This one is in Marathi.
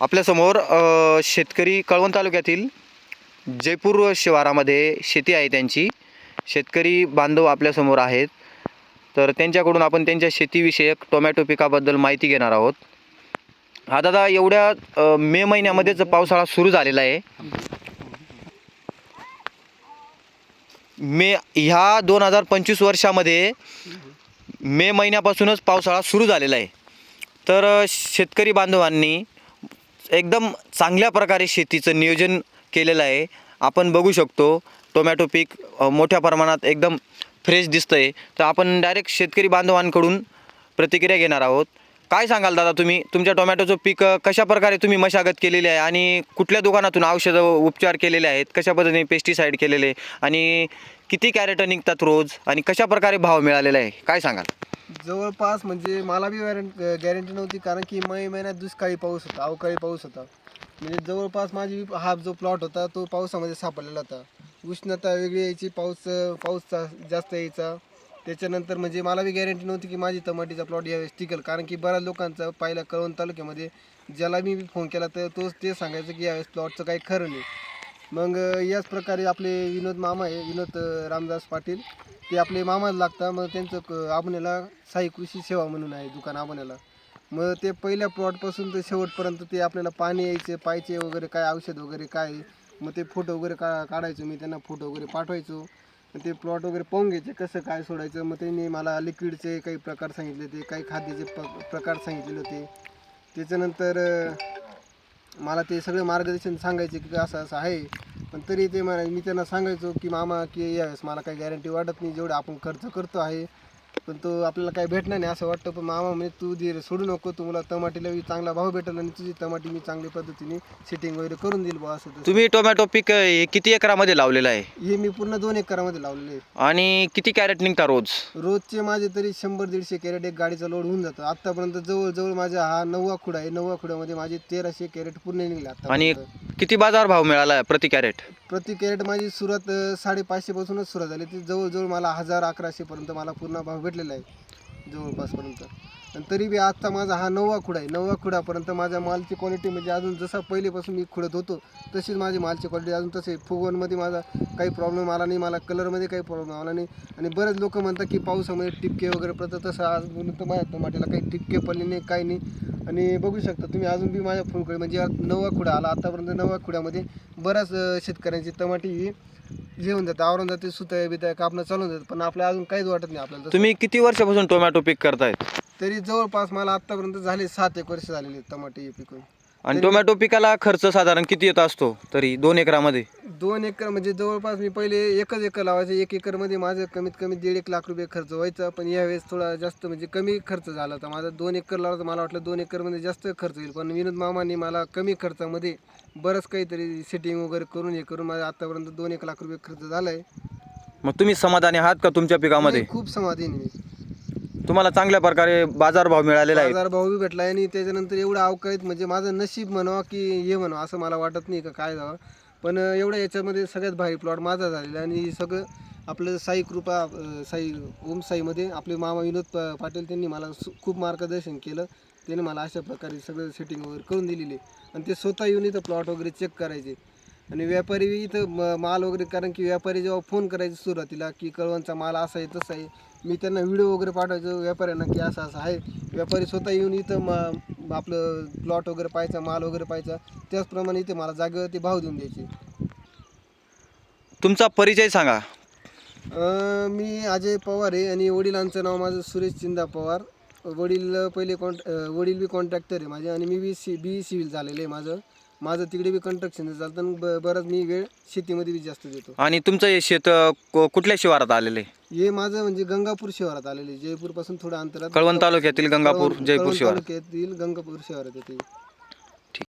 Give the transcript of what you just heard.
आपल्यासमोर शेतकरी कळवण तालुक्यातील जयपूर शिवारामध्ये शेती आहे त्यांची. शेतकरी बांधव आपल्यासमोर आहेत. तर त्यांच्याकडून आपण त्यांच्या शेतीविषयक टोमॅटो पिकाबद्दल माहिती घेणार आहोत. हा दादा एवढ्या मे महिन्यामध्येच पावसाळा सुरू झालेला आहे. मे ह्या दोन हजार पंचवीस वर्षामध्ये मे महिन्यापासूनच पावसाळा सुरू झालेला आहे. तर शेतकरी बांधवांनी एकदम चांगल्या प्रकारे शेतीचं नियोजन केलेलं आहे. आपण बघू शकतो टोमॅटो पीक मोठ्या प्रमाणात एकदम फ्रेश दिसतं आहे तर आपण डायरेक्ट शेतकरी बांधवांकडून प्रतिक्रिया घेणार आहोत. काय सांगाल दादा तुम्ही? तुमच्या टोमॅटोचं पीक कशा प्रकारे तुम्ही मशागत केलेली आहे? आणि कुठल्या दुकानातून औषधं उपचार केलेले आहेत? कशा पद्धतीने पेस्टिसाईड केलेले? आणि किती कॅरेट निघतात रोज? आणि कशा प्रकारे भाव मिळालेला आहे? काय सांगाल? जवळपास म्हणजे मला बी वॅरंट गॅरंटी नव्हती कारण की मे महिन्यात दुष्काळी पाऊस होता अवकाळी पाऊस होता. म्हणजे जवळपास माझी हा जो प्लॉट होता तो पावसामध्ये सापडलेला होता. उष्णता वेगळी यायची पाऊस पाऊस जास्त यायचा. त्याच्यानंतर म्हणजे मला बी गॅरंटी नव्हती की माझी टमाटीचा प्लॉट यावेळेस टिकल. कारण की बऱ्याच लोकांचा पाहिला कळवण तालुक्यामध्ये ज्याला मी फोन केला तर तोच ते सांगायचं की यावेळेस प्लॉटचं काही खरं नाही. मग याच प्रकारे आपले विनोद मामा आहे विनोद रामदास पाटील. ते आपले मामाला लागतात मग त्यांचं क- आबण्याला साई कृषी सेवा म्हणून आहे दुकान आबण्याला. मग ते पहिल्या प्लॉटपासून ते शेवटपर्यंत ते आपल्याला पाणी यायचे पायचे वगैरे काय औषध वगैरे काय मग ते फोटो वगैरे का काढायचो मी त्यांना फोटो वगैरे पाठवायचो. मग ते प्लॉट वगैरे पाहून घ्यायचे कसं काय सोडायचं. मग त्यांनी मला लिक्विडचे काही प्रकार सांगितले होते काही खाद्याचे प प्रकार सांगितलेले होते. त्याच्यानंतर मला ते सगळे मार्गदर्शन सांगायचे की असं असं आहे. पण तरी ते मला मी त्यांना सांगायचो की मामा की यावेळेस मला काही गॅरंटी वाटत नाही जेवढं आपण खर्च करतो आहे पण तो आपल्याला काही भेटणार नाही असं वाटतं. पण मामा म्हणजे तू दे सोडू नको तुम्हाला टमाटीला बी चांगला भाव भेटेल आणि तुझी टमाटी मी चांगल्या पद्धतीने सेटिंग वगैरे करून देईल बा असं तसं. तुम्ही टोमॅटो पीक अ, हे किती एकरामध्ये लावलेलं आहे? हे मी पूर्ण दोन एकरामध्ये लावलेले आहे. आणि किती कॅरेट निघतात रोज? रोजचे माझे तरी शंभर दीडशे कॅरेट एक गाडीचा लोड होऊन जातं. आतापर्यंत जवळजवळ माझा हा नववा खुडा आहे. नववा खुड्यामध्ये माझे तेराशे कॅरेट पूर्ण निघले आणि आता किती बाजार भाव मिळाला आहे प्रति कॅरेट? प्रति कॅरेट माझी सुरुवात अ, साडेपाचशे पासूनच सुरुवात झाली. ती जवळजवळ मला हजार अकराशे पर्यंत मला पूर्ण भाव भेटलेला आहे जवळपासपर्यंत आणि तरी बी आजचा माझा हा नववा खुडा आहे. नववा खुडापर्यंत माझ्या मालची क्वालिटी म्हणजे अजून जसा पहिलेपासून मी खुडत होतो तशीच माझी मालची क्वालिटी अजून तसे फुगवणमध्ये माझा काही प्रॉब्लेम आला नाही मला कलरमध्ये काही प्रॉब्लेम आला नाही. आणि बरेच लोक म्हणतात की पावसामध्ये टिपके वगैरे पडतात. तसं आजपर्यंत माझ्या टमाट्याला काही टिपके पडले नाही काही नाही. आणि बघू शकता तुम्ही अजून बी माझ्या फुलकडे म्हणजे नववा खुडा आला आतापर्यंत नववा खुड्यामध्ये बऱ्याच शेतकऱ्यांची टमाटी होऊन जाते आवरून जाते सुतय बितय कापणं चालून जातं पण आपल्या अजून काहीच वाटत नाही आपल्याला. तुम्ही किती वर्षापासून टोमॅटो पीक करतायत तरी जवळपास मला आतापर्यंत झाले सात एक वर्ष झालेले टमाटे हे पिकून. आणि टोमॅटो पिकाला खर्च साधारण किती येत असतो? तरी दोन एकरामध्ये. दोन एकर म्हणजे जवळपास मी पहिले एकच एकर लावायचं. एक एकरमध्ये माझं कमीत कमी दीड एक लाख रुपये खर्च व्हायचा. पण यावेळेस थोडा जास्त म्हणजे कमी खर्च झाला होता. माझा दोन एकर लावला तर मला वाटलं दोन एकरमध्ये जास्त खर्च होईल पण विनोद मामाने मला कमी खर्चामध्ये बरंच काहीतरी सेटिंग वगैरे करून हे करून माझा आतापर्यंत दोन एक लाख रुपये खर्च झाला आहे मग तुम्ही समाधानी आहात का तुमच्या पिकामध्ये? खूप समाधानी मी तुम्हाला चांगल्या प्रकारे बाजारभाव मिळालेला आहे. बाजारभाव बी भेटला आणि त्याच्यानंतर एवढं अवकाळीत म्हणजे माझं नशीब म्हणावं की हे म्हणावं असं मला वाटत नाही का काय जावं. पण एवढं याच्यामध्ये सगळ्यात भारी प्लॉट माझा झालेला आहे आणि सगळं आपलं साई कृपा साई ओम साईमध्ये आपले मामा विनोद पाटील त्यांनी मला खूप मार्गदर्शन केलं. त्याने मला अशा प्रकारे सगळं सेटिंग वगैरे करून दिलेली आणि ते स्वतः येऊन इथं प्लॉट वगैरे चेक करायचे. आणि व्यापारी इथं म- माल वगैरे कारण की व्यापारी जेव्हा फोन करायचे सुरुवातीला की कळवणचा माल असा आहे तसा आहे मी त्यांना व्हिडिओ वगैरे पाठवायचो. व्यापाऱ्यांना की असं असं आहे. व्यापारी स्वतः येऊन इथं म आपलं प्लॉट वगैरे पाहायचा माल वगैरे पाहायचा. त्याचप्रमाणे इथे मला जागेवरती भाव देऊन द्यायचे. तुमचा परिचय सांगा. अं, मी अजय पवार आहे आणि वडिलांचं नाव माझं सुरेश चिंदा पवार. वडील पहिले कॉन्ट अं, वडील बी कॉन्ट्रॅक्टर आहे माझे आणि मी बी सी बी सिव्हिल झालेलं आहे माझं. माझं तिकडे बी कंस्ट्रक्शन चालतं आणि ब बरंच मी वेळ शेतीमध्ये बी जास्त देतो. आणि तुमचं हे शेत अ, को- कुठल्या शिवारात आलेले हे माझं म्हणजे गंगापूर शहरात आलेले जयपूरपासून थोडं अंतरात कळवण तालुक्यातील गंगापूर कळवण- जयपूर कळवण तालुक्यातील गंगापूर शहरात येते.